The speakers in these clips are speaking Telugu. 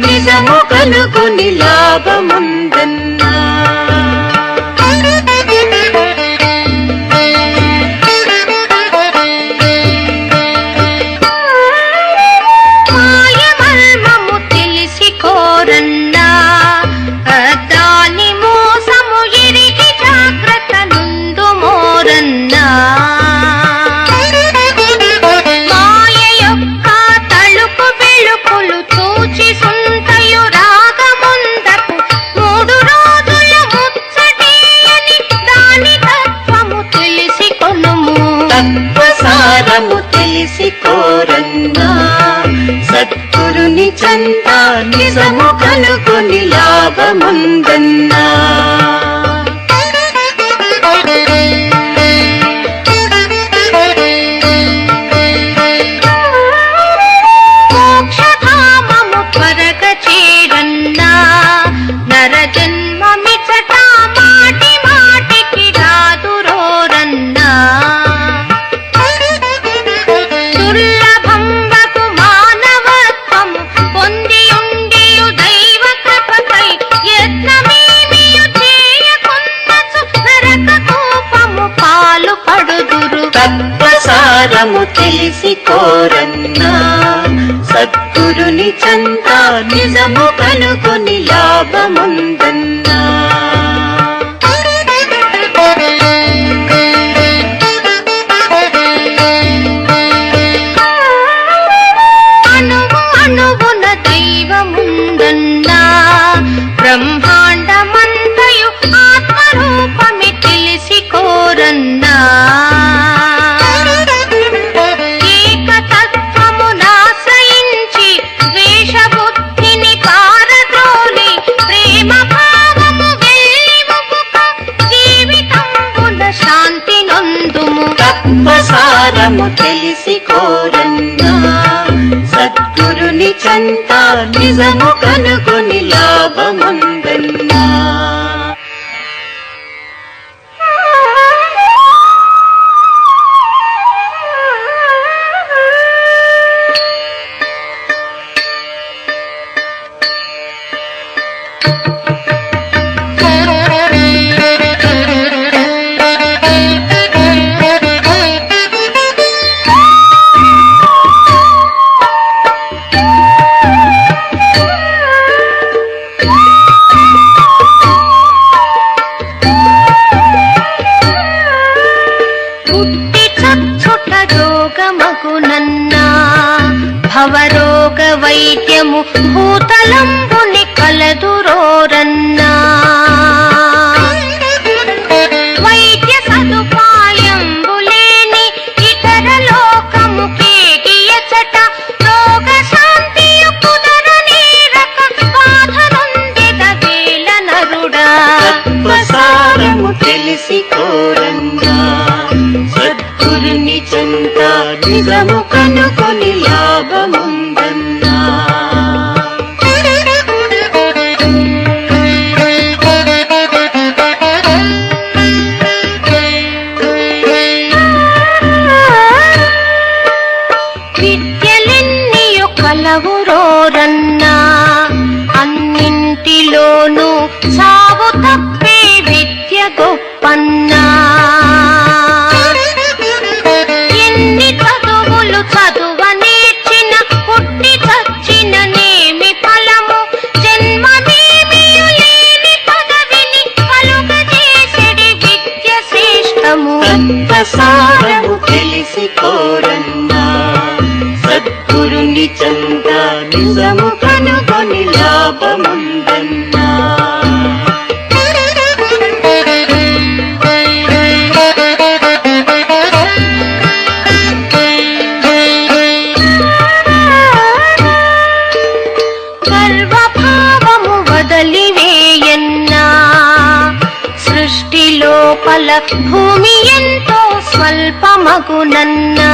నిజము కలుగుని లాభము నిజము కనుకొని లాభముందన్నా. నిజము తెలిసి కోరన్నా. సద్గురుని చంత నిజము నిజము కనుకొని లాభము మగు నన్నా.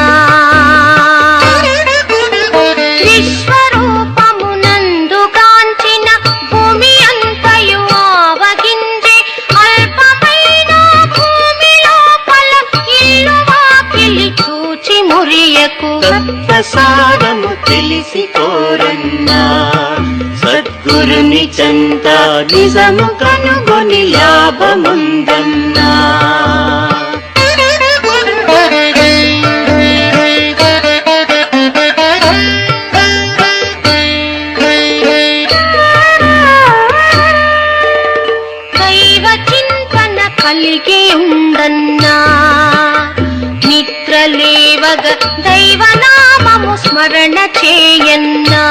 సారము తెలిసి కోరన్నా. సద్గురుని చెంత నిజము కనుగొని లాభముందన్నా. కొనుము చేయన్నా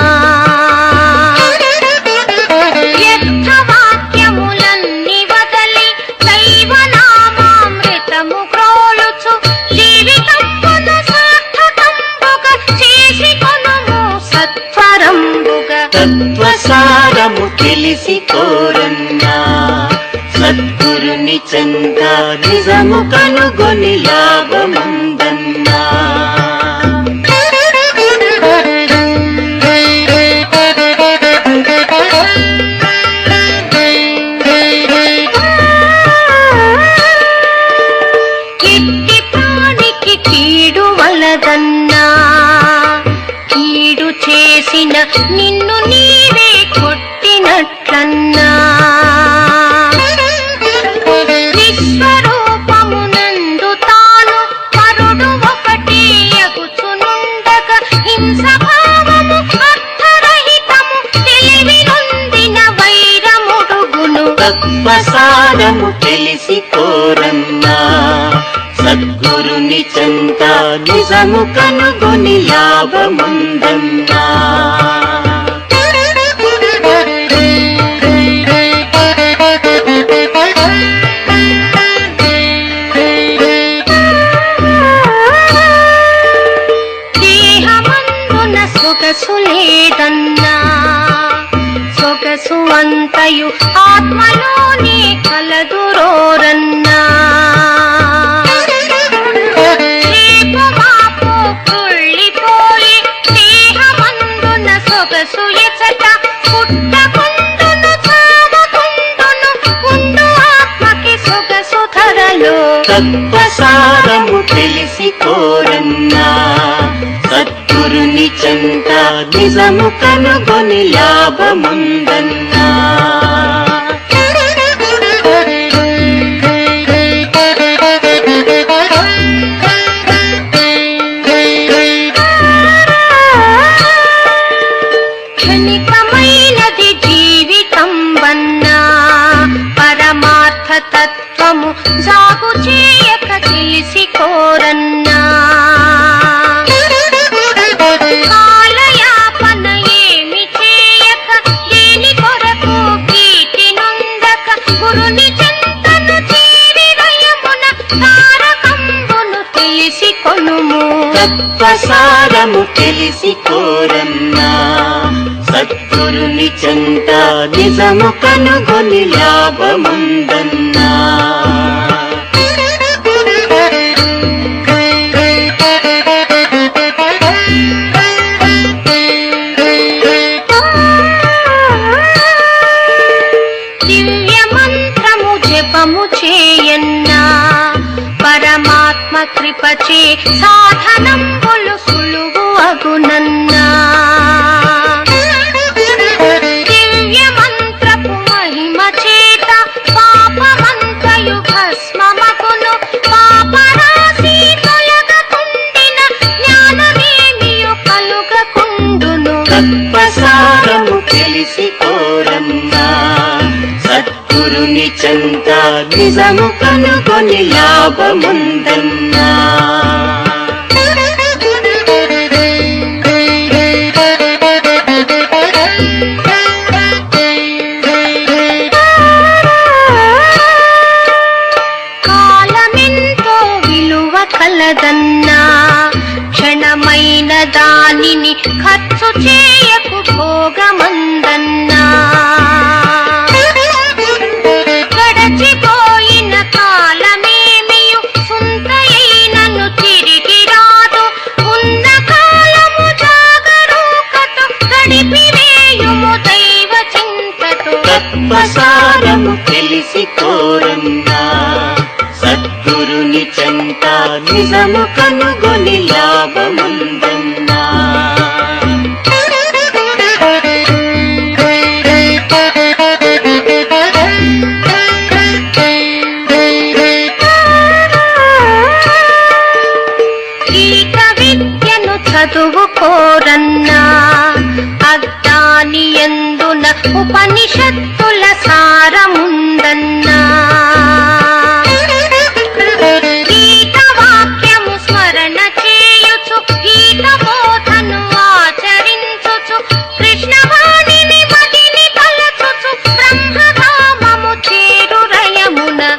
తత్వసారము తెలిసి కోరన్నా. సద్గురుని చెంత నిజము కనుగొని లాభమంద? నిన్ను నీవే కొట్టినట్లన్నా. విశ్వరూపమునందు తాను పరుడు ఒకటి ఎగుచునుండగ హింస తత్వసారము తెలిసి కోరన్నా. సద్గురుని చెంత నిజము కనుగొని లాభముందన్నా. ఆత్మకి ఆత్మలోనే ధరలో. తత్వసారము తెలిసి కోరన్నా. సద్గురుని చెంత నిజము కనుగొని లాభముందన్నా. రయమున తారకంబును తెలిసి కొనుము తత్వసారము తెలిసి కోరన్నా సద్గురుని చెంత నిజము కనుగొని లాభముందన్నా. పరమాత్మ సాధనం పొలు సులువు అగునన్నా. దివ్య మంత్రపు మహిమ చేత పాపమంతయు భస్మమగును తొలగకుండిన జ్ఞానమేమియు కలుగకుండును. తత్వసారము తెలిసి సద్గురుని నిజము కనుకొని లాభముందన్నా. నిజము కనుగొని లాభము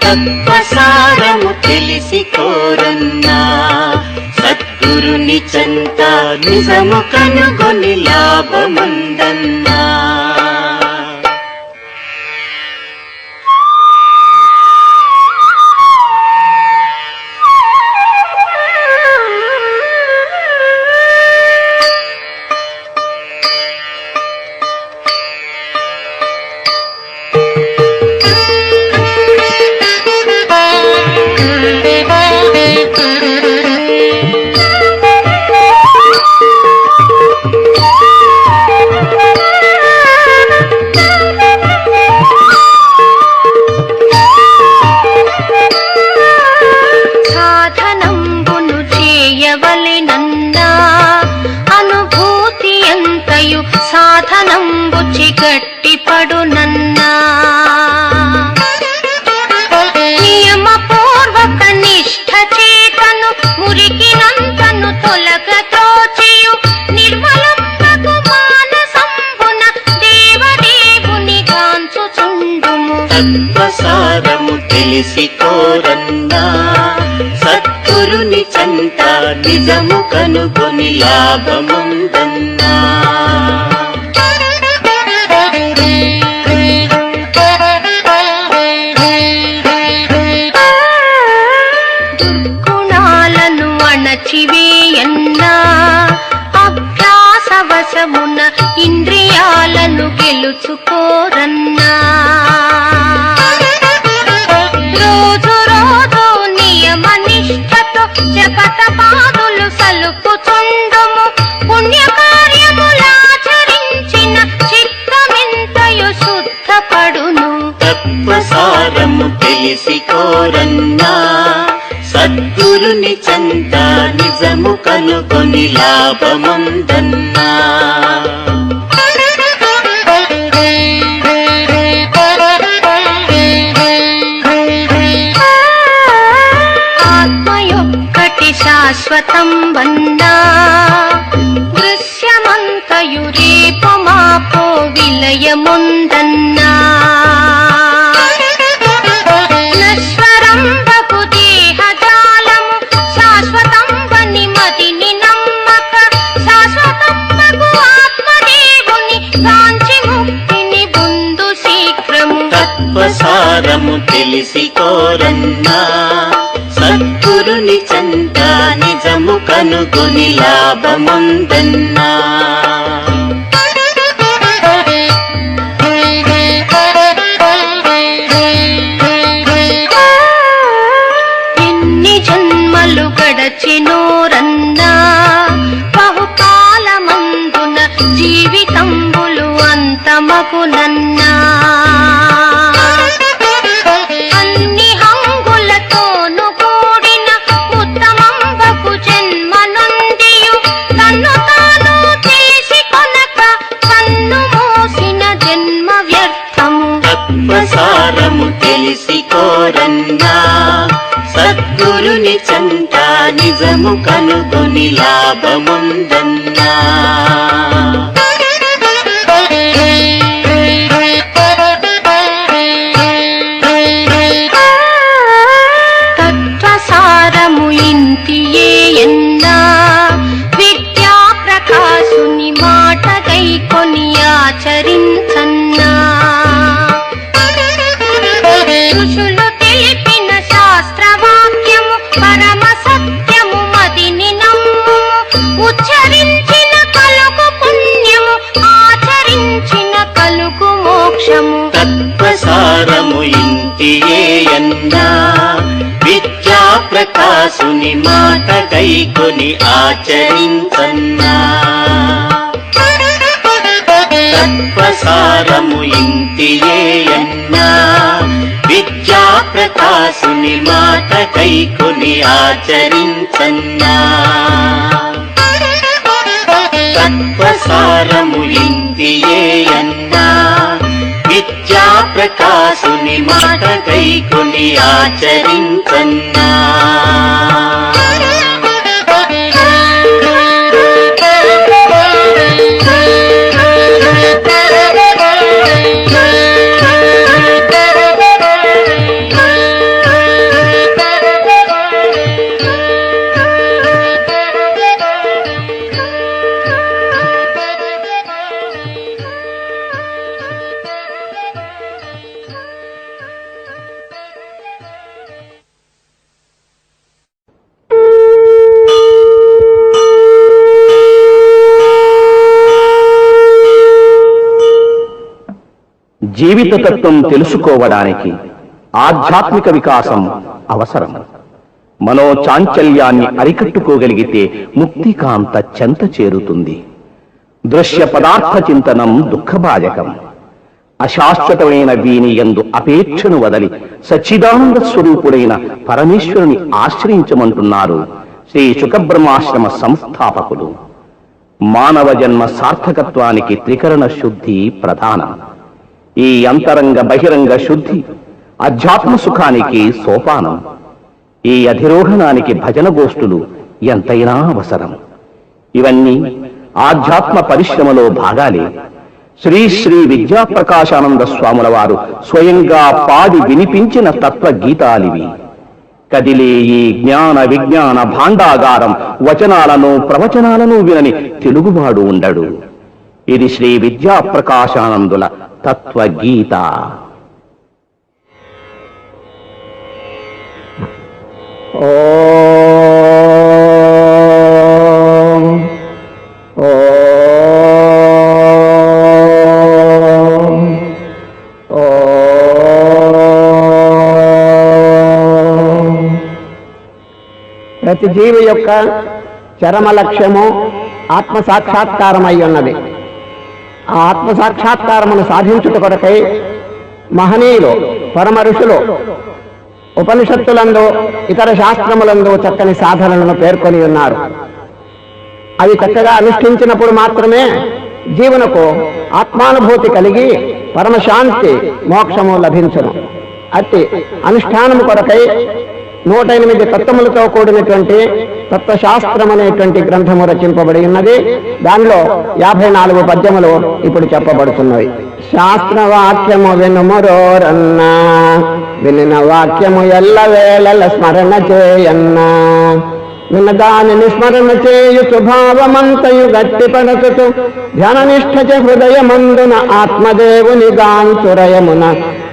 తత్వసారము తెలిసి కోరన్నా. సద్గురుని చంత నిజము కనుగొని లాభమన్నా. తెలిసి కోరన్నా సత్తురుని చంట నిజము కనుకొని లాభముందన్నా. ఇంద్రియాలను గెలుచుకోరన్నా. జరుపుతుండుము పుణ్య కార్యములాచరించిన చిత్తమెంతయు శుద్ధపడును. తత్వసారము తెలిసి కోరన్నా సద్గురుని చెంత నిజము కనుకొని లాభమందన్నా. శాశ్వతం వందా దృశ్యమంతయురేపమాపో విలయముందన్న అనుకుని లాభమందన్నా. రాజము కనుగొని లాభముందన్నా. ఉచ్చరించిన కలుగు పుణ్యము ఆచరించిన కలుగు మోక్షము. తత్వసారము ఇంటియేయన్నా విద్యా ప్రకాశుని మాట కైకొని ఆచరించన్నా. తత్వసారము ఇంటియేయన్నా విద్యా ప్రకాశుని మాట కైకొని ఆచరించన్నా. తత్వసారము ఇంటియే విద్యా ప్రకాశుని మాట కైకొని ఆచరించన్నా జీవిత తెలుసుకోవడానికి ఆధ్యాత్మిక వికాసం అవసరం. మనో చాంచల్యాన్ని అరికట్టుకోగలిగితే ముక్తికాంత చెంత చేరుతుంది. దృశ్య పదార్థ చింతనం దుఃఖభాజకం అశాశ్వతమైన వీని యందు అపేక్షను వదలి సచ్చిదానంద స్వరూపుడైన పరమేశ్వరుని ఆశ్రయించమంటున్నారు శ్రీ సుఖబ్రహ్మాశ్రమ సంస్థాపకులు. మానవ జన్మ సార్థకత్వానికి త్రికరణ శుద్ధి ప్రధానం. ఈ అంతరంగ బహిరంగ శుద్ధి అధ్యాత్మ సుఖానికి సోపానం ఈ అధిరోహణానికి భజన గోష్ఠులు ఎంతైనా అవసరం. ఇవన్నీ ఆధ్యాత్మ పరిశ్రమలో భాగాలే. శ్రీ శ్రీ విద్యాప్రకాశానంద స్వాముల వారు స్వయంగా పాడి వినిపించిన తత్వ గీతాలివి కదిలే ఈ జ్ఞాన విజ్ఞాన భాండాగారం వచనాలను ప్రవచనాలను వినని తెలుగువాడు ఉండడు. ఇది శ్రీ విద్యాప్రకాశానందుల తత్వగీత. ఓ ప్రతి జీవి యొక్క చరమ లక్ష్యము ఆత్మ సాక్షాత్కారమై ఉన్నది. ఆత్మ సాక్షాత్కారమును సాధించుట కొరకై మహనీయులు పరమ ఋషులు ఉపనిషత్తులందు ఇతర శాస్త్రములందు చక్కని సాధనలను పేర్కొని ఉన్నారు. అవి చక్కగా అనుష్ఠించినప్పుడు మాత్రమే జీవనకు ఆత్మానుభూతి కలిగి పరమశాంతి మోక్షము లభించును. అట్టి అనుష్ఠానము కొరకై నూట ఎనిమిది తత్వములతో కూడినటువంటి తత్వశాస్త్రం అనేటువంటి గ్రంథము రచింపబడి ఉన్నది. దానిలో యాభై నాలుగు పద్యములు ఇప్పుడు చెప్పబడుతున్నవి. శాస్త్రవాక్యము వినుమురోరన్నా వినిన వాక్యము ఎల్ల వేళల స్మరణ చేయన్నా వినదానిని స్మరణ చేయు స్వభావమంతయు గట్టి పడకుతూ ధ్యాననిష్ఠచ హృదయమందున ఆత్మదేవుని గాంతురయమున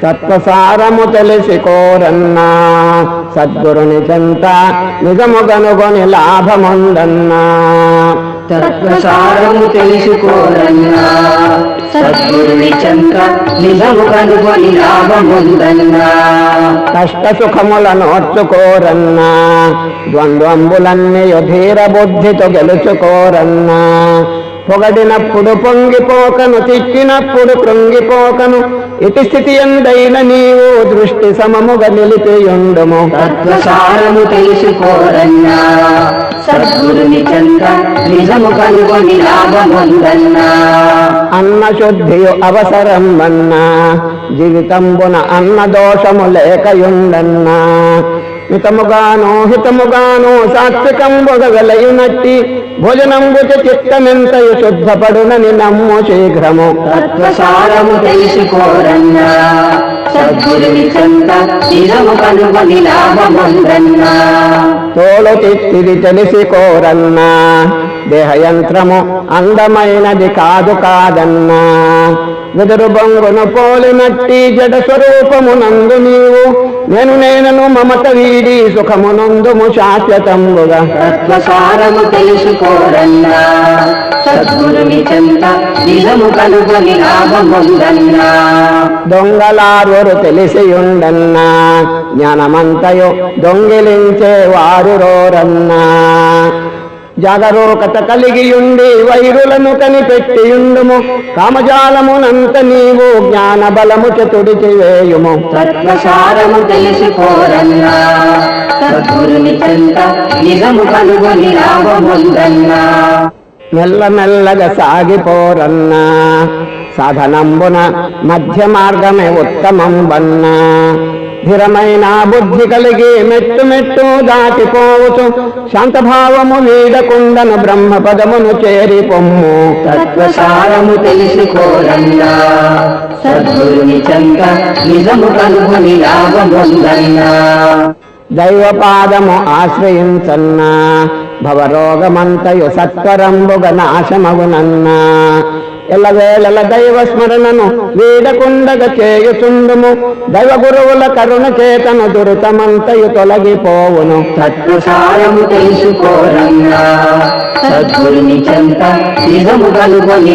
తత్వసారము తెలిసి కోరన్నా సద్గురుని చెంత నిజము గనుగొని లాభముందన్నా తత్వసారము తెలుసుకోరన్నా సద్గురుని చంక నిజము కనుగొని లాభముందన్నా కష్ట సుఖముల నోర్చుకోరన్నా. ద్వంద్వంబులన్నీ ధీర బుద్ధితో గెలుచుకోరన్నా. పొగడినప్పుడు పొంగిపోకను తిట్టినప్పుడు కృంగిపోకను ఇటు స్థితి ఎందైన నీవు దృష్టి సమముగా నిలిపియుండుము. తత్వసారము తెలుసుకోరన్నా సద్గురుని చంక నిజము కనుగొని లాభముందన్నా. అన్న శుద్ధియు అవసరం అన్నా. జీవితంబున అన్న దోషము లేకయుండన్నా. హితముగాను హితముగాను సాత్వికంబుగ వెలయునట్టి భోజనంబుచ చిత్తమెంతయు శుద్ధపడునని నమ్ము శీఘ్రము. తత్వసారము తెలుసుకోరన్నా సద్గురుని చంక నిజము కనుగొని లాభముందన్నా. తోలు తెలిసి కోరన్నా. దేహయంత్రము అందమైనది కాదు కాదన్నా. వెదురు బొంగును పోలినట్టి జడ స్వరూపమునందు నీవు. నేను నేనను మమత వీడి సుఖమునందుము శాశ్వతంబుగా. తత్వసారము తెలుసుకోరన్నా సద్గురుని చెంత నిజము కనుగొని లాభముందన్నా. దొంగలారురు తెలిసియుండన్నా. జ్ఞానమంతయు దొంగిలించే వారు రోరన్నా. జాగరూకత కలిగియుండి వైరులను కనిపెట్టియుండుము. కామజాలమునంత నీవు జ్ఞాన బలము చతుడిచివేయుము. తత్వసారము తెలుసుకోరన్నా సద్గురుని చెంత నిజము కనుగొని లాభముందన్నా. మెల్లమెల్లగా సాగిపోరన్నా. సాధనంబున మధ్య మార్గమే ఉత్తమంబన్నా. స్థిరమైన బుద్ధి కలిగి మెట్టు మెట్టు దాటిపోవచ్చు. శాంతభావము వీడకుండను బ్రహ్మ పదమును చేరి పొమ్ము. తత్వసారము తెలుసుకోరన్నా సద్గురుని చెంత నిజము కనుగొని లాభముందన్నా దైవపాదము ఆశ్రయించన్నా. భవరోగమంతయు సత్వరంబుగ నాశమగునన్నా. ఎల్లవేళల దైవ స్మరణను వీడకుండగ చేయుచుండుము దైవ గురువుల కరుణ చేతను దురితమంతయు తొలగిపోవును సద్గురుని చెంత నిజము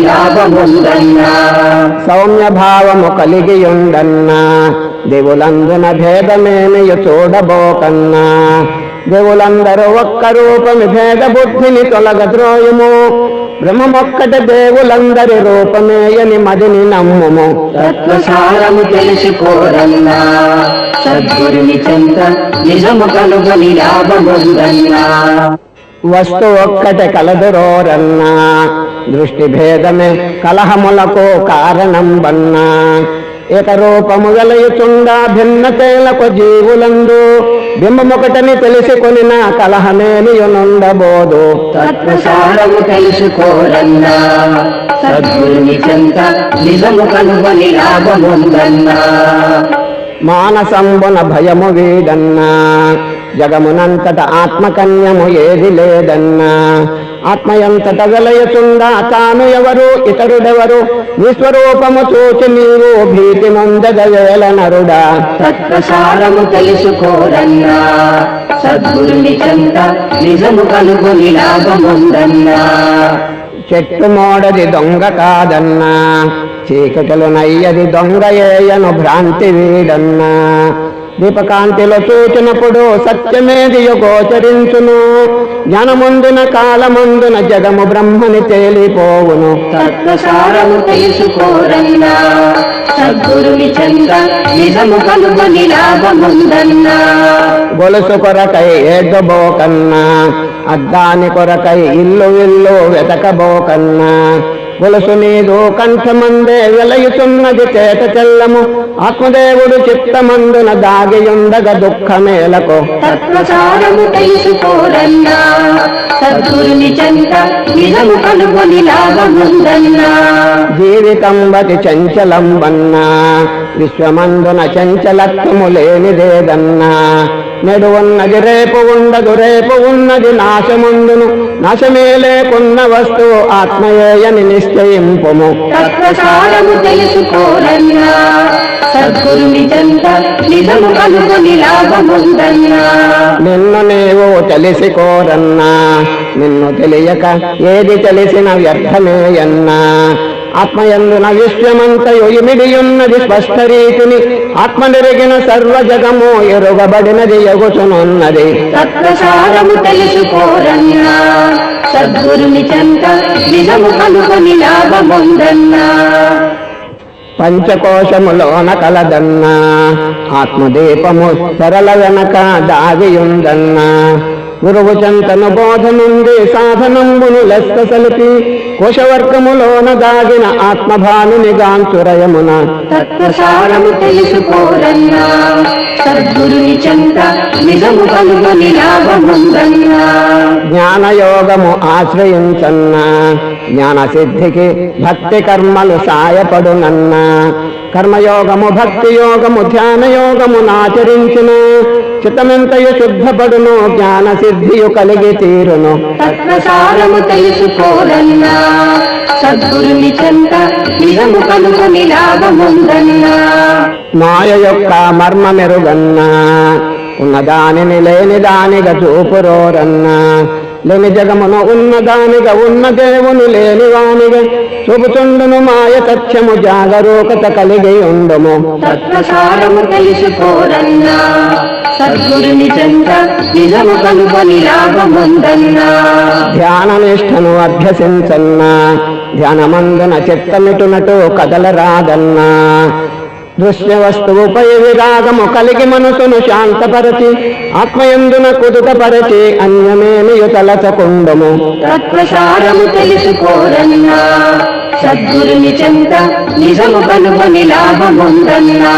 లాభముందన్నా సౌమ్య భావము కలిగియుండన్నా దేవులందున భేదమేమియు చూడబోకన్నా దేవులందరూ ఒక్క రూపమి భేద బుద్ధిని తొలగద్రోయుము. బ్రహ్మమొక్కట దేవులందరి రూపమేయని మదిని నమ్ముము. తత్వసారము తెలుసుకోరన్నా సద్గురుని చెంత నిజము కనుగొని లాభముందన్నా. వస్తు ఒక్కటి కలదురోరన్నా. దృష్టి భేదమే కలహములకు కారణం బన్నా ఏకరూపము వెలయుచుండా భిన్నతేలకు జీవులందు. బింబమొకటని తెలిసికొని నా కలహమేనియునుండబోదు తత్వసారము తెలుసుకోరన్నా. సద్గురుని చెంత నిజము కనుగొని లాభముందన్నా. మానసంబున భయము వీడన్నా. జగమునంతట ఆత్మకన్యము ఏది లేదన్నా. ఆత్మయంతట వెలయచుండా తాను ఎవరు? ఇతరుడెవరు? నిస్వరూపము చూచి నీవు భీతి నొందగవేల నరుడా. తత్వసారము తెలుసుకోరన్నా సద్గురుని చెంత నిజము కనుగొని లాభముందన్నా. చెట్టు మోడది దొంగ కాదన్నా. చీకటిలో నయ్యది దొంగ ఏయను భ్రాంతి వీడన్నా. దీపకాంతిలో చూచినప్పుడు సత్యమేది గోచరించును. జ్ఞానముందున కాలమందున జగము బ్రహ్మని తేలిపోవును. తత్వసారము తెలుసుకోరన్నా సద్గురుని చెంత నిజము కనుగొని లాభముందన్నా. గొలుసు కొరకై అద్దాని కొరకై ఇల్లు ఇల్లు వెతకబోకన్నా. గొలుసు నీదు కంఠమందే వెలయుతున్నది చేత చెల్లము. ఆత్మదేవుడు చిత్తమందున దాగియుండగ దుఃఖమేలకు. తత్వసారము తెలుసుకోరన్నా. సద్గురుని చెంత నిజము కనుగొని లాభముందన్నా. జీవితం బతి చంచలం వన్నా విశ్వమందున చంచలత్వము లేనిదేదన్నా. నెడు ఉన్నది రేపు ఉండదు రేపు ఉన్నది నాశముందును నాశమే లేకున్న వస్తువు ఆత్మయేయని నిశ్చయింపుము తత్వసారము తెలుసుకోరన్నా సద్గురుని చెంత నిజము కనుగొని లాభముందన్నా నిన్ను నీవు తెలిసి కోరన్నా నిన్ను తెలియక ఏది తెలిసిన వ్యర్థమేయన్నా ఆత్మయందున విశ్వమంతయు ఇమిడియున్నది స్పష్ట రీతిని ఆత్మ నెరిగిన సర్వ జగము ఎరుగబడినది ఎగుచునున్నది. తత్వసారము తెలుసుకోరన్నా సద్గురుని చెంత నిజము కనుగొని లాభముందన్నా. పంచకోశములోన కలదన్నా ఆత్మదీపము సరళ వెనక దాగియుందన్నా. గురువు చెంతను బోధ నుండి సాధనంబును లెక్క సలిపి కోశవర్గములోన దాగిన ఆత్మభానుని గాంచురయమున తత్వసారము తెలుసుకోరన్నా సద్గురుని చెంత నిజము కనుగొని లాభముందన్నా. జ్ఞానయోగము ఆశ్రయించన్నా జ్ఞాన సిద్ధికి భక్తి కర్మలు సాయపడునన్నా. కర్మయోగము భక్తి యోగము ధ్యాన యోగము నాచరించును చిత్తమెంతయు శుద్ధపడును జ్ఞాన సిద్ధియు కలిగి తీరును. తత్వసారము తెలుసుకోరన్నా సద్గురుని చెంత నిజము కనుగొని లాభముందన్నా. మాయ యొక్క మర్మ మెరుగన్నా ఉన్నదానిని లేని దానిగా చూపురోరన్నా. లేని జగమును ఉన్నదానిగా ఉన్న దేవుని లేని వానిగా చూపుచుండును మాయ తథ్యము జాగరూకత కలిగి ఉండుము. తత్వసారము తెలుసుకోరన్నా సద్గురుని చెంత నిజము కనుగొని లాభముందన్నా ధ్యాననిష్టను అభ్యసించన్నా ధ్యానమందున చిత్తమిటునటు కదలరాదన్నా. దృశ్య వస్తువుపై విరాగము కలిగి మనసును శాంతపరచి ఆత్మయందున కుదుటపరచి అన్యమేనియు తలచకుండము తత్వసారము తెలుసుకోరన్నా సద్గురుని చెంత నిజము కనుగొని లాభముందన్నా.